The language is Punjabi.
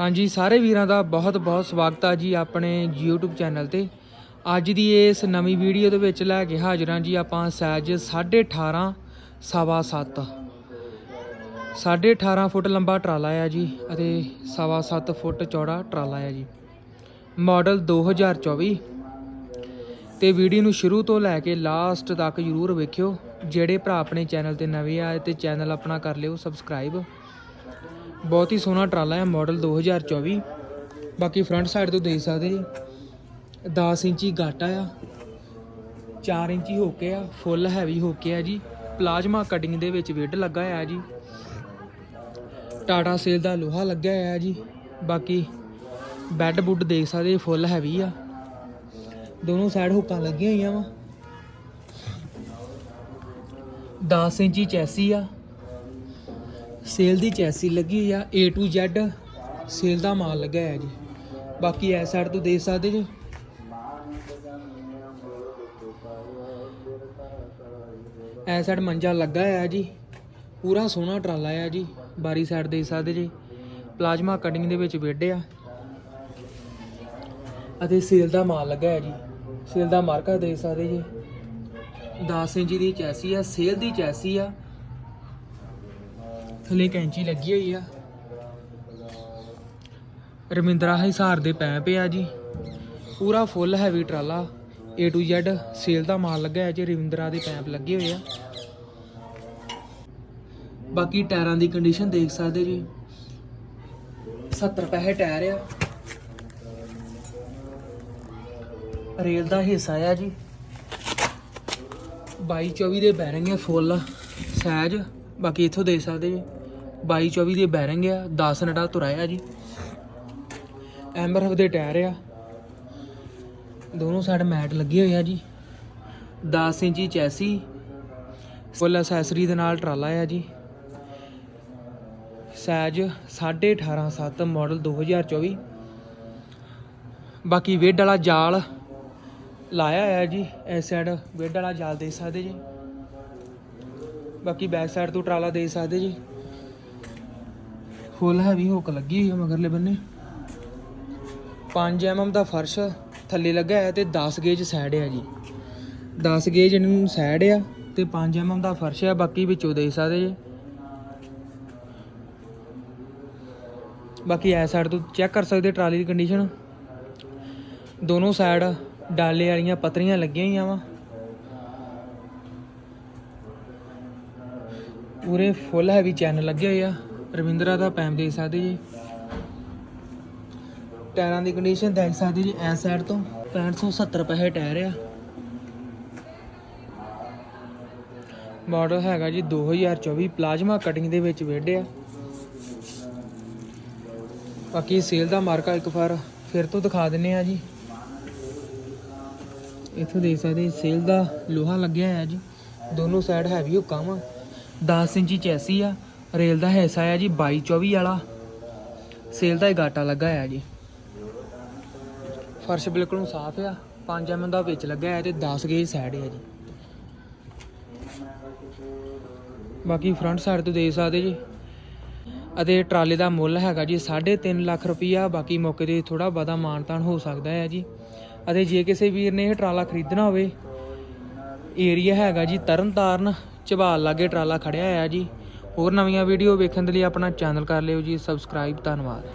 ਹਾਂਜੀ, ਸਾਰੇ ਵੀਰਾਂ ਦਾ ਬਹੁਤ-ਬਹੁਤ ਸਵਾਗਤ ਆ ਜੀ ਆਪਣੇ YouTube ਚੈਨਲ ਤੇ। ਅੱਜ ਦੀ ਇਸ ਨਵੀਂ ਵੀਡੀਓ ਦੇ ਵਿੱਚ ਲੈ ਕੇ ਹਾਜ਼ਰਾਂ ਜੀ ਆਪਾਂ ਸਾਈਜ਼ 18.5 ਸਵਾ 7 18.5 ਫੁੱਟ ਲੰਬਾ ਟਰਾਲਾ ਆ ਜੀ ਅਤੇ ਸਵਾ 7 ਫੁੱਟ ਚੌੜਾ ਟਰਾਲਾ ਆ ਜੀ। ਮਾਡਲ 2024 ਤੇ ਵੀਡੀਓ ਨੂੰ ਸ਼ੁਰੂ ਤੋਂ ਲੈ ਕੇ ਲਾਸਟ ਤੱਕ ਜਰੂਰ ਵੇਖਿਓ। ਜਿਹੜੇ ਭਰਾ ਆਪਣੇ ਚੈਨਲ ਤੇ ਨਵੇਂ ਆਏ ਤੇ ਚੈਨਲ ਆਪਣਾ ਕਰ ਲਿਓ, ਸਬਸਕ੍ਰਾਈਬ। ਬਹੁਤ ਹੀ ਸੋਹਣਾ ਟਰਾਲਾ ਹੈ ਮਾਡਲ 2024 ਬਾਕੀ ਫਰੰਟ ਸਾਈਡ ਤੋਂ ਦੇਖ ਸਕਦੇ ਜੀ। 10 ਇੰਚੀ ਗਾਟਾ ਆ। 4 ਇੰਚੀ ਹੋ ਕੇ ਆ ਫੁੱਲ ਹੈਵੀ ਹੋ ਕੇ ਆ ਜੀ। ਪਲਾਜ਼ਮਾ ਕਟਿੰਗ ਦੇ ਵਿੱਚ ਵਿੱਡ ਲੱਗਾ ਆ ਜੀ। ਟਾਟਾ ਸੇਲ ਦਾ ਲੋਹਾ ਲੱਗਿਆ ਆ ਜੀ। ਬਾਕੀ ਬੈੱਡ ਬੁੱਡ ਦੇਖ ਸਕਦੇ ਫੁੱਲ ਹੈਵੀ ਆ। ਦੋਨੋਂ ਸਾਈਡ ਹੁੱਕਾਂ ਲੱਗੀਆਂ ਹੋਈਆਂ ਵਾ। 10 ਇੰਚੀ ਚੈਸੀ ਆ। ਸੇਲ ਦੀ ਚੈਸੀ ਲੱਗੀ ਆ, A to Z, ਸੇਲ ਦਾ ਮਾਲ ਲੱਗਾ ਹੈ ਜੀ। ਬਾਕੀ ਇਸ ਸਾਈਡ ਤੋਂ ਦੇਖ ਸਕਦੇ ਜੀ। ਐ ਸਾਈਡ ਮੰਜਾ ਲੱਗਾ ਆ ਜੀ। ਪੂਰਾ ਸੋਹਣਾ ਟਰਾਲਾ ਆ ਜੀ, ਬਾਰੀ ਸਾਈਡ ਦੇ ਸਕਦੇ ਜੀ। ਪਲਾਜ਼ਮਾ ਕਟਿੰਗ ਦੇ ਵਿੱਚ ਵਿੱਡ ਆ। ਅਤੇ ਸੇਲ ਦਾ ਮਾਲ ਲੱਗਾ ਹੈ ਜੀ। ਸੇਲ ਦਾ ਮਾਰਕਾ ਦੇ ਸਕਦੇ ਜੀ। 10 ਇੰਚ ਦੀ ਚੈਸੀ ਆ, ਸੇਲ ਦੀ ਚੈਸੀ ਆ। ਥੱਲੇ ਕੈਂਚੀ ਲੱਗੀ ਹੋਈ ਆ। ਰਮਿੰਦਰਾ ਹਿਸਾਰ ਦੇ ਪੈਪ ਆ ਜੀ। ਪੂਰਾ ਫੁੱਲ ਹੈਵੀ ਟਰਾਲਾ। A to Z ਸੇਲ ਦਾ ਮਾਲ ਲੱਗਾ ਹੈ ਜੀ ਰਵਿੰਦਰਾ ਦੇ ਪੈਂਪ ਲੱਗੇ ਹੋਏ ਆ। ਬਾਕੀ ਟਾਇਰਾਂ ਦੀ ਕੰਡੀਸ਼ਨ ਦੇਖ ਸਕਦੇ ਜੀ। 70 ਪੈਸੇ ਟਾਇਰ ਆ। ਰੇਲ ਦਾ ਹਿੱਸਾ ਆ ਜੀ। 22 24 ਦੇ ਬੈਰਿੰਗ ਆ ਫੁੱਲ ਸਾਈਜ਼ ਬਾਕੀ ਇੱਥੋਂ ਦੇਖ ਸਕਦੇ ਜੀ। 22 24 ਦੇ ਬੈਰਿੰਗ ਆ 10 ਨਟਾ ਤੁਰਾਇਆ ਜੀ। ਐਮਰਫ ਦੇ ਟਾਇਰ ਆ। ਦੋਨੋਂ ਸਾਈਡ ਮੈਟ ਲੱਗੇ ਹੋਏ ਆ ਜੀ। 10 ਇੰਚੀ ਚੈਸੀ ਫੁੱਲ ਅਸੈਸਰੀ ਦੇ ਨਾਲ ਟਰਾਲਾ ਆ ਜੀ। ਸਾਈਜ਼ 18.5 7 ਮਾਡਲ 2024 ਬਾਕੀ ਵੇਡ ਵਾਲਾ ਜਾਲ ਲਾਇਆ ਹੋਇਆ ਜੀ। ਇਸ ਸਾਈਡ ਵੇਡ ਵਾਲਾ ਜਾਲ ਦੇ ਸਕਦੇ ਜੀ। ਬਾਕੀ ਬੈਕ ਸਾਈਡ ਤੋਂ ਟਰਾਲਾ ਦੇ ਸਕਦੇ ਜੀ। ਫੁੱਲ ਹੈਵੀ ਹੋਕ ਲੱਗੀ ਹੋਈ ਹੈ ਮਗਰਲੇ ਬੰਨੇ। 5 mm ਦਾ ਫਰਸ਼ ਥੱਲੇ ਲੱਗਾ ਹੈ ਤੇ 10 ਗੇਜ ਸਾਈਡ ਹੈ ਜੀ। 10 ਗੇਜ ਇਹਨੂੰ ਸਾਈਡ ਆ ਤੇ 5 mm ਦਾ ਫਰਸ਼ ਆ, ਬਾਕੀ ਵਿੱਚੋਂ ਦੇ ਸਕਦੇ ਜੀ। ਬਾਕੀ ਐ ਸਾਈਡ ਤੋਂ ਚੈੱਕ ਕਰ ਸਕਦੇ ਟਰਾਲੀ ਦੀ ਕੰਡੀਸ਼ਨ ਦੋਨੋਂ ਸਾਈਡ ਡਾਲੇ ਵਾਲੀਆਂ ਪਤਰੀਆਂ ਲੱਗੀਆਂ ਹੋਈਆਂ ਵਾ। ਪੂਰੇ ਫੁੱਲ ਹੈਵੀ ਚੈਨ ਲੱਗੇ ਹੋਏ ਆ। ਰਵਿੰਦਰਾ ਦਾ ਪੈਮ ਦੇ ਸਕਦੇ ਜੀ। ਟਾਇਰਾਂ ਦੀ ਕੰਡੀਸ਼ਨ ਦੇਖ ਸਕਦੇ ਜੀ ਐਸ ਸਾਈਡ ਤੋਂ। 6570 ਪੈਸੇ ਟਾਇਰ ਆ। ਮਾਡਲ ਹੈਗਾ ਜੀ 2024 ਪਲਾਜ਼ਮਾ ਕਟਿੰਗ ਦੇ ਵਿੱਚ ਵੇਡਿਆ ਬਾਕੀ ਸੇਲ ਦਾ ਮਾਰਕਾ ਇੱਕ ਵਾਰ ਫਿਰ ਤੋਂ ਦਿਖਾ ਦਿੰਨੇ ਆ ਜੀ। ਇੱਥੋਂ ਦੇਖ ਸਕਦੇ ਸੇਲ ਦਾ ਲੋਹਾ ਲੱਗਿਆ ਹੈ ਜੀ। ਦੋਨੋਂ ਸਾਈਡ ਹੈਵੀ ਹੁੱਕਾਂ ਵਾ। 10 ਇੰਚੀ ਚੈਸੀ ਆ। ਰੇਲ ਦਾ ਹਿੱਸਾ ਆ ਜੀ 22 24 ਵਾਲਾ। ਸੇਲ ਦਾ ਹੀ ਗਾਟਾ ਲੱਗਾ ਆ ਜੀ। ਫਰਸ਼ ਬਿਲਕੁਲ ਸਾਫ਼ ਆ 5 ਐਮ ਦਾ ਵਿੱਚ ਲੱਗਾ ਹੈ ਤੇ 10 ਗੇਜ ਸਾਈਡ ਹੈ ਜੀ। ਬਾਕੀ ਫਰੰਟ ਸਾਈਡ ਤੋਂ ਦੇਖ ਸਕਦੇ ਜੀ। ਅਤੇ ਟਰਾਲੇ ਦਾ ਮੁੱਲ ਹੈਗਾ ਜੀ 3.5 ਲੱਖ ਰੁਪਈਆ, ਬਾਕੀ ਮੌਕੇ ਤੇ ਥੋੜਾ ਬਹੁਤਾ ਮਾਨਤਾਨ ਹੋ ਸਕਦਾ ਹੈ ਜੀ। ਅਤੇ ਜੇ ਕਿਸੇ ਵੀਰ ਨੇ ਇਹ ਟਰਾਲਾ ਖਰੀਦਣਾ ਹੋਵੇ ਏਰੀਆ ਹੈਗਾ ਜੀ ਤਰਨਤਾਰਨ, ਝਬਾਲ ਲਾਗੇ ਟਰਾਲਾ ਖੜਿਆ ਆ ਜੀ। ਹੋਰ ਨਵੀਆਂ ਵੀਡੀਓ ਵੇਖਣ ਦੇ ਲਈ ਆਪਣਾ ਚੈਨਲ ਕਰ ਲਿਓ ਜੀ। ਸਬਸਕ੍ਰਾਈਬ ਧੰਨਵਾਦ।